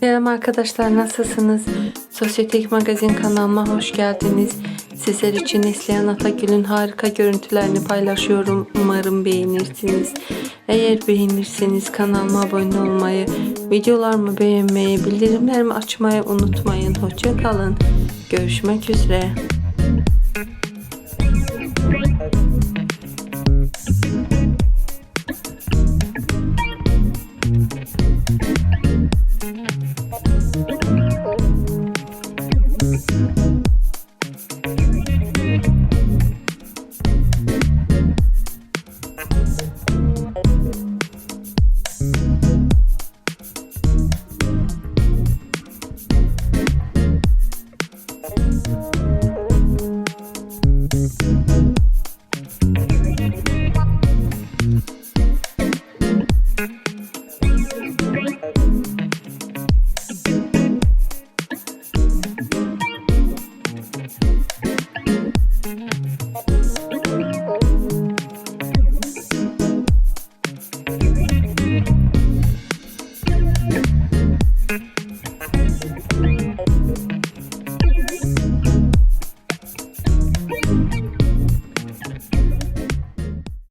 Selam arkadaşlar nasılsınız? Sosyetek Magazin kanalıma hoş geldiniz. Sizler için Neslihan Atagül'ün harika görüntülerini paylaşıyorum. Umarım beğenirsiniz. Eğer beğenirseniz kanalıma abone olmayı, videolarımı beğenmeyi, bildirimlerimi açmayı unutmayın. Hoşça kalın. Görüşmek üzere. Bye.